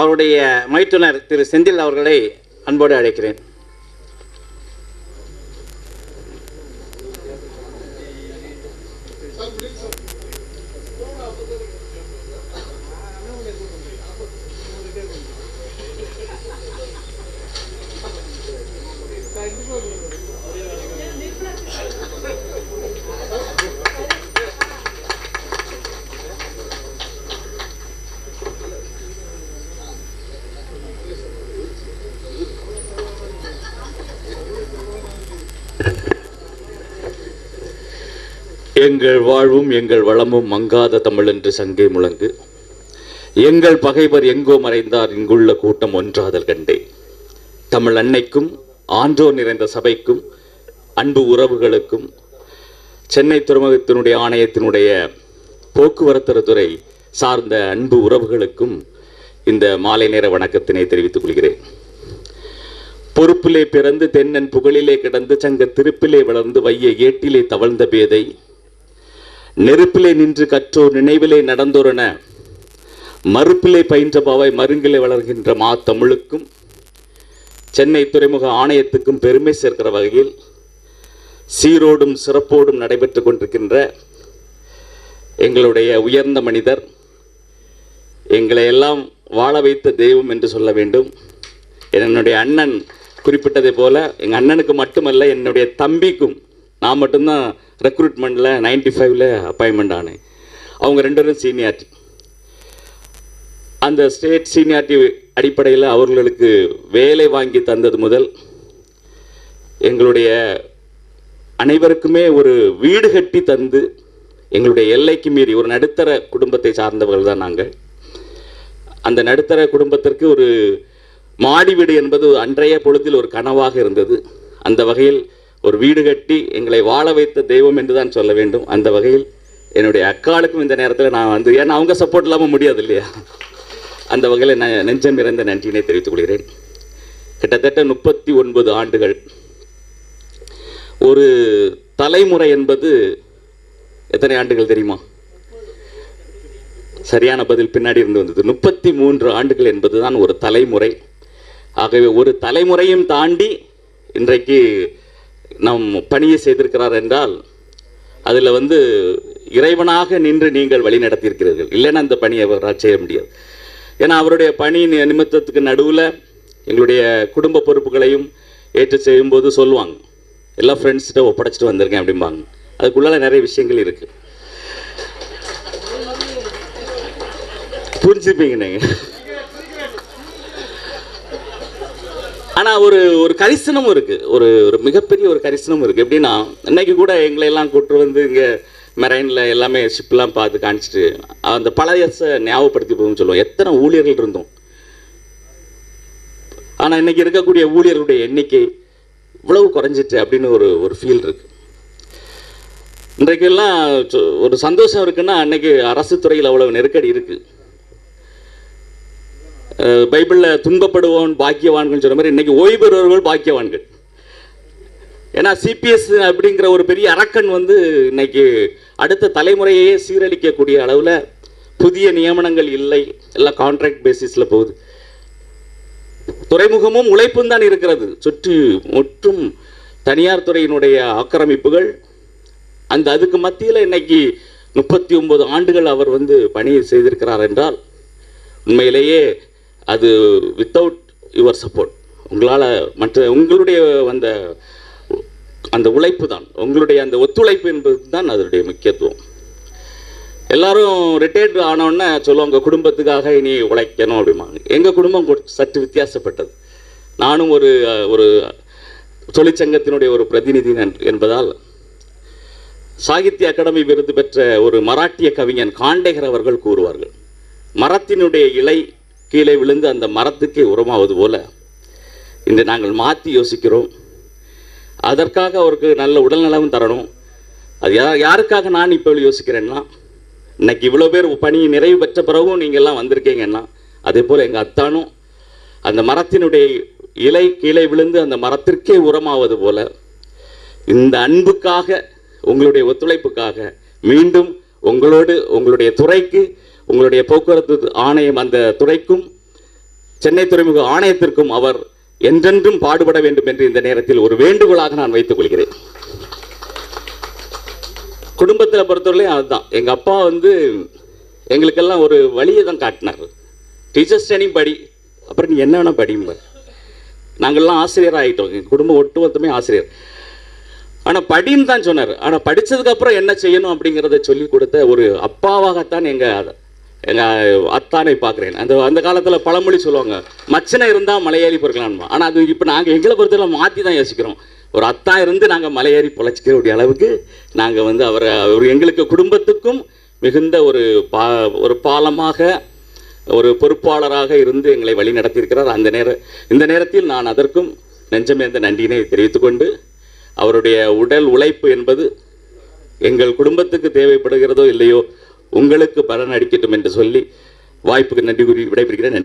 அவருடைய மைத்துனர் திரு செந்தில் அவர்களை அன்போடு அழைக்கிறேன். எங்கள் வாழ்வும் எங்கள் வளமும் மங்காத தமிழ் என்று சங்கே முழங்கு. எங்கள் பகைவர் எங்கோ மறைந்தார் இங்குள்ள கூட்டம் ஒன்றாதல் கண்டே. தமிழ் அன்னைக்கும் ஆன்றோர் நிறைந்த சபைக்கும் அன்பு உறவுகளுக்கும் சென்னை துறைமுகத்தினுடைய ஆணையத்தினுடைய போக்குவரத்து துறை சார்ந்த அன்பு உறவுகளுக்கும் இந்த மாலை நேர வணக்கத்தினை தெரிவித்துக் கொள்கிறேன். பொறுப்பிலே பிறந்து தென்னன் புகழிலே கிடந்து சங்க திருப்பிலே வளர்ந்து வைய ஏட்டிலே தவழ்ந்த பேதை நெருப்பிலே நின்று கற்றோர் நினைவிலே நடந்தோரென மறுப்பிலே பயின்ற பாவை மருங்கிலே வளர்கின்ற மா தமிழுக்கும் சென்னை துறைமுக ஆணையத்துக்கும் பெருமை சேர்க்கிற வகையில் சீரோடும் சிறப்போடும் நடைபெற்று கொண்டிருக்கின்ற எங்களுடைய உயர்ந்த மனிதர் எங்களை எல்லாம் வாழ வைத்த தெய்வம் என்று சொல்ல வேண்டும். என்னுடைய அண்ணன் குறிப்பிட்டதை போல எங்கள் அண்ணனுக்கு மட்டுமல்ல என்னுடைய தம்பிக்கும் நான் மட்டும்தான் ரெக்ரூட்மெண்ட்டில் நைன்டி ஃபைவ்ல அப்பாயின்மெண்ட் ஆனேன். அவங்க ரெண்டு பேரும் சீனியாரிட்டி அந்த ஸ்டேட் சீனியாரிட்டி அடிப்படையில் அவர்களுக்கு வேலை வாங்கி தந்தது முதல் எங்களுடைய அனைவருக்குமே ஒரு வீடு கட்டி தந்து எங்களுடைய எல்லைக்கு மீறி ஒரு நடுத்தர குடும்பத்தை சார்ந்தவர்கள் தான் நாங்கள். அந்த நடுத்தர குடும்பத்திற்கு ஒரு மாடி வீடு என்பது அன்றைய பொழுதில் ஒரு கனவாக இருந்தது. அந்த வகையில் ஒரு வீடு கட்டி எங்களை வாழ வைத்த தெய்வம் என்று தான் சொல்ல வேண்டும். அந்த வகையில் என்னுடைய அக்காளுக்கும் இந்த நேரத்தில் நான் வந்து ஏன்னா அவங்க சப்போர்ட் இல்லாமல் முடியாது இல்லையா? அந்த வகையில் நான் நெஞ்சம் இறந்த நன்றியினை தெரிவித்துக் கொள்கிறேன். கிட்டத்தட்ட முப்பத்தி ஒன்பது ஆண்டுகள். ஒரு தலைமுறை என்பது எத்தனை ஆண்டுகள் தெரியுமா? சரியான பதில் பின்னாடி இருந்து வந்தது. முப்பத்தி மூன்று ஆண்டுகள் என்பதுதான் ஒரு தலைமுறை. ஆகவே ஒரு தலைமுறையும் தாண்டி இன்றைக்கு நம் பணியை செய்திருக்கிறார் என்றால் அதில் வந்து இறைவனாக நின்று நீங்கள் வழி நடத்தியிருக்கிறீர்கள். இல்லைன்னா அந்த பணியை அவரால் செய்ய முடியாது. ஏன்னா அவருடைய பணி நிமித்தத்துக்கு நடுவில் எங்களுடைய குடும்ப பொறுப்புகளையும் ஏற்று செய்யும்போது சொல்லுவாங்க எல்லா ஃப்ரெண்ட்ஸ்கிட்ட ஒப்படைச்சிட்டு வந்திருக்கேன் அப்படிம்பாங்க. அதுக்குள்ளால் நிறைய விஷயங்கள் இருக்குது புரிஞ்சுப்பீங்க நீங்கள் ஆனால் ஒரு ஒரு கரிசனமும் இருக்குது ஒரு ஒரு மிகப்பெரிய ஒரு கரிசனமும் இருக்குது எப்படின்னா இன்னைக்கு கூட எங்களை எல்லாம் கூட்டு வந்து இங்கே மெரைனில் எல்லாமே ஷிப்லாம் பார்த்து காமிச்சிட்டு அந்த பழையசை ஞாபகப்படுத்தி போகும்னு சொல்லுவோம். எத்தனை ஊழியர்கள் இருந்தோம். ஆனால் இன்னைக்கு இருக்கக்கூடிய ஊழியர்களுடைய எண்ணிக்கை இவ்வளவு குறைஞ்சிட்டு அப்படின்னு ஒரு ஒரு ஃபீல் இருக்குது இன்றைக்கெல்லாம் ஒரு சந்தோஷம் இருக்குன்னா அன்னைக்கு அரசு துறையில் அவ்வளவு நெருக்கடி இருக்குது பைபிளில் துன்பப்படுவோன் பாக்கியவான்கள் சொன்ன மாதிரி இன்னைக்கு ஓய்வு பாக்கியவான்கள். ஏன்னா சிபிஎஸ் அப்படிங்கிற ஒரு பெரிய அரக்கன் வந்து இன்னைக்கு அடுத்த தலைமுறையே சீரழிக்கக்கூடிய அளவில் புதிய நியமனங்கள் இல்லை. எல்லாம் கான்ட்ராக்ட் பேசிஸில் போகுது. துறைமுகமும் உழைப்பும் தான் இருக்கிறது. சுற்றி முற்றும் தனியார் துறையினுடைய ஆக்கிரமிப்புகள். அந்த அதுக்கு மத்தியில் இன்னைக்கு முப்பத்தி ஒன்பது ஆண்டுகள் அவர் வந்து பணி செய்திருக்கிறார் என்றால் உண்மையிலேயே அது வித்தவுட் யுவர் சப்போர்ட் உங்களால் மற்ற உங்களுடைய அந்த அந்த உழைப்பு தான் உங்களுடைய அந்த ஒத்துழைப்பு என்பது தான் அதனுடைய முக்கியத்துவம். எல்லாரும் ரிட்டையர்டு ஆனோடனே சொல்லுவாங்க குடும்பத்துக்காக இனி உழைக்கணும் அப்படிம்பாங்க. எங்கள் குடும்பம் சற்று வித்தியாசப்பட்டது. நானும் ஒரு ஒரு தொழிற்சங்கத்தினுடைய ஒரு பிரதிநிதி என்பதால் சாகித்ய அகாடமி விருது பெற்ற ஒரு மராட்டிய கவிஞன் காண்டேகர் அவர்கள் கூறுவார்கள் மரத்தினுடைய இலை கீழே விழுந்து அந்த மரத்துக்கே உரமாவது போல இந்த நாங்கள் மாற்றி யோசிக்கிறோம். அதற்காக அவருக்கு நல்ல உடல்நலமும் தரணும். அது யா யாருக்காக நான் இப்போ யோசிக்கிறேன்னா இன்னைக்கு இவ்வளோ பேர் பணி நிறைவு பெற்ற பிறகும் நீங்கள்லாம் வந்திருக்கீங்கன்னா அதே போல் எங்கள் அத்தானும் அந்த மரத்தினுடைய இலை கீழே விழுந்து அந்த மரத்திற்கே உரமாவது போல இந்த அன்புக்காக உங்களுடைய ஒத்துழைப்புக்காக மீண்டும் உங்களோடு உங்களுடைய துறைக்கு உங்களுடைய போக்குவரத்து ஆணையம் அந்த துறைக்கும் சென்னை துறைமுக ஆணையத்திற்கும் அவர் என்றென்றும் பாடுபட வேண்டும் என்று இந்த நேரத்தில் ஒரு வேண்டுகோளாக நான் வைத்துக் கொள்கிறேன். குடும்பத்தில் பொறுத்தவரையும் அதுதான். எங்கள் அப்பா வந்து எங்களுக்கெல்லாம் ஒரு வழியை தான் காட்டினார். டீச்சர்ஸ் ட்ரைனிங் படி. அப்புறம் நீ என்ன வேணால் படிம்பார். நாங்கள்லாம் ஆசிரியர் ஆகிட்டோம் எங்கள் குடும்பம் ஒட்டுமொத்தமே ஆசிரியர். ஆனால் படின்னு தான் சொன்னார். ஆனால் படித்ததுக்கப்புறம் என்ன செய்யணும் அப்படிங்கிறத சொல்லி கொடுத்த ஒரு அப்பாவாகத்தான் எங்கள் எங்கள் அத்தானை பார்க்குறேன். அந்த அந்த காலத்தில் பழமொழி சொல்லுவாங்க மச்சனை இருந்தால் மலையேறி பொறுக்கலாம்மா ஆனால் அது இப்போ நாங்கள் எங்களை பொறுத்தவரை மாற்றி தான் யோசிக்கிறோம். ஒரு அத்தா இருந்து நாங்கள் மலையேறி பொழைச்சிக்கக்கூடிய அளவுக்கு நாங்கள் வந்து அவரை அவர் எங்களுக்கு குடும்பத்துக்கும் மிகுந்த ஒரு பா ஒரு பாலமாக ஒரு பொறுப்பாளராக இருந்து எங்களை வழி நடத்தியிருக்கிறார். அந்த நேர இந்த நேரத்தில் நான் அதற்கும் நெஞ்சமேந்த நன்றியினை தெரிவித்துக்கொண்டு அவருடைய உடல் உழைப்பு என்பது எங்கள் குடும்பத்துக்கு தேவைப்படுகிறதோ இல்லையோ உங்களுக்கு பலன் அடிக்கட்டும் என்று சொல்லி வாய்ப்புக்கு நன்றி கூறி விடைபெறுகிறேன். நன்றி.